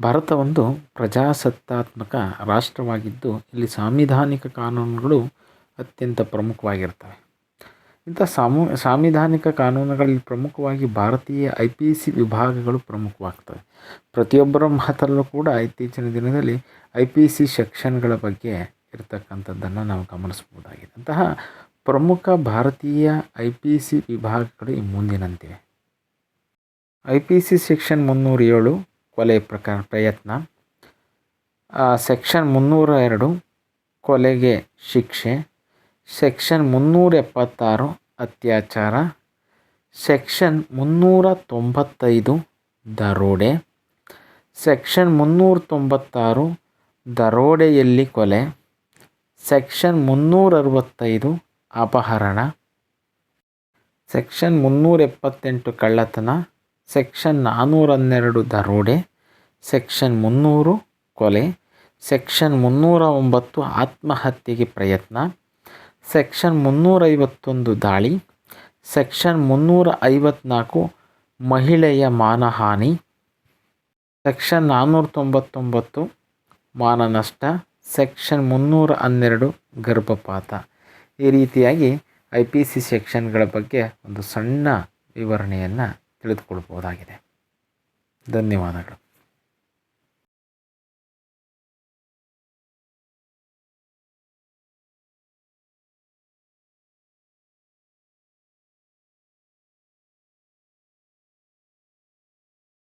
ಭಾರತ ಒಂದು ಪ್ರಜಾಸತ್ತಾತ್ಮಕ ರಾಷ್ಟ್ರವಾಗಿದ್ದು, ಇಲ್ಲಿ ಸಾಂವಿಧಾನಿಕ ಕಾನೂನುಗಳು ಅತ್ಯಂತ ಪ್ರಮುಖವಾಗಿರ್ತವೆ. ಇಂಥ ಸಾಮು, ಸಾಂವಿಧಾನಿಕ ಕಾನೂನುಗಳಲ್ಲಿ ಪ್ರಮುಖವಾಗಿ ಭಾರತೀಯ ಐ ಪಿ ಸಿ ವಿಭಾಗಗಳು ಪ್ರಮುಖವಾಗ್ತವೆ. ಪ್ರತಿಯೊಬ್ಬರ ಮಾತಲ್ಲೂ ಕೂಡ ಇತ್ತೀಚಿನ ದಿನದಲ್ಲಿ ಐ ಪಿ ಸಿ ಸೆಕ್ಷನ್ಗಳ ಬಗ್ಗೆ ಇರತಕ್ಕಂಥದ್ದನ್ನು ನಾವು ಗಮನಿಸ್ಬೋದಾಗಿದೆ ಅಂತಹ ಪ್ರಮುಖ ಭಾರತೀಯ ಐ ಪಿ ಸಿ ವಿಭಾಗಗಳು ಈ ಮುಂದಿನಂತಿವೆ. ಐ ಪಿ ಸಿ ಸೆಕ್ಷನ್ ಮುನ್ನೂರ ಏಳು ಕೊಲೆ ಪ್ರಕಾರ ಪ್ರಯತ್ನ. ಸೆಕ್ಷನ್ ಮುನ್ನೂರ ಎರಡು ಕೊಲೆಗೆ ಶಿಕ್ಷೆ. ಸೆಕ್ಷನ್ ಮುನ್ನೂರ ಎಪ್ಪತ್ತಾರು ಅತ್ಯಾಚಾರ. ಸೆಕ್ಷನ್ ಮುನ್ನೂರ ತೊಂಬತ್ತೈದು ದರೋಡೆ. ಸೆಕ್ಷನ್ ಮುನ್ನೂರ ತೊಂಬತ್ತಾರು ದರೋಡೆಯಲ್ಲಿ ಕೊಲೆ. ಸೆಕ್ಷನ್ ಮುನ್ನೂರ ಅರವತ್ತೈದು ಅಪಹರಣ. ಸೆಕ್ಷನ್ ಮುನ್ನೂರ ಎಪ್ಪತ್ತೆಂಟು ಕಳ್ಳತನ. ಸೆಕ್ಷನ್ ನಾನ್ನೂರ ಹನ್ನೆರಡು ದರೋಡೆ ಸೆಕ್ಷನ್ ಮುನ್ನೂರು ಕೊಲೆ, ಸೆಕ್ಷನ್ ಮುನ್ನೂರ ಒಂಬತ್ತು ಆತ್ಮಹತ್ಯೆಗೆ ಪ್ರಯತ್ನ, ಸೆಕ್ಷನ್ ಮುನ್ನೂರೈವತ್ತೊಂದು ದಾಳಿ, ಸೆಕ್ಷನ್ ಮುನ್ನೂರ ಐವತ್ನಾಲ್ಕು ಮಹಿಳೆಯ ಮಾನಹಾನಿ, ಸೆಕ್ಷನ್ ನಾನ್ನೂರ ತೊಂಬತ್ತೊಂಬತ್ತು ಮಾನನಷ್ಟ, ಸೆಕ್ಷನ್ ಮುನ್ನೂರ ಹನ್ನೆರಡು ಗರ್ಭಪಾತ. ಈ ರೀತಿಯಾಗಿ ಐ ಪಿ ಸಿ ಸೆಕ್ಷನ್ಗಳ ಬಗ್ಗೆ ಒಂದು ಸಣ್ಣ ವಿವರಣೆಯನ್ನು ತಿಳಿದುಕೊಳ್ಬೋದಾಗಿದೆ ಧನ್ಯವಾದಗಳು.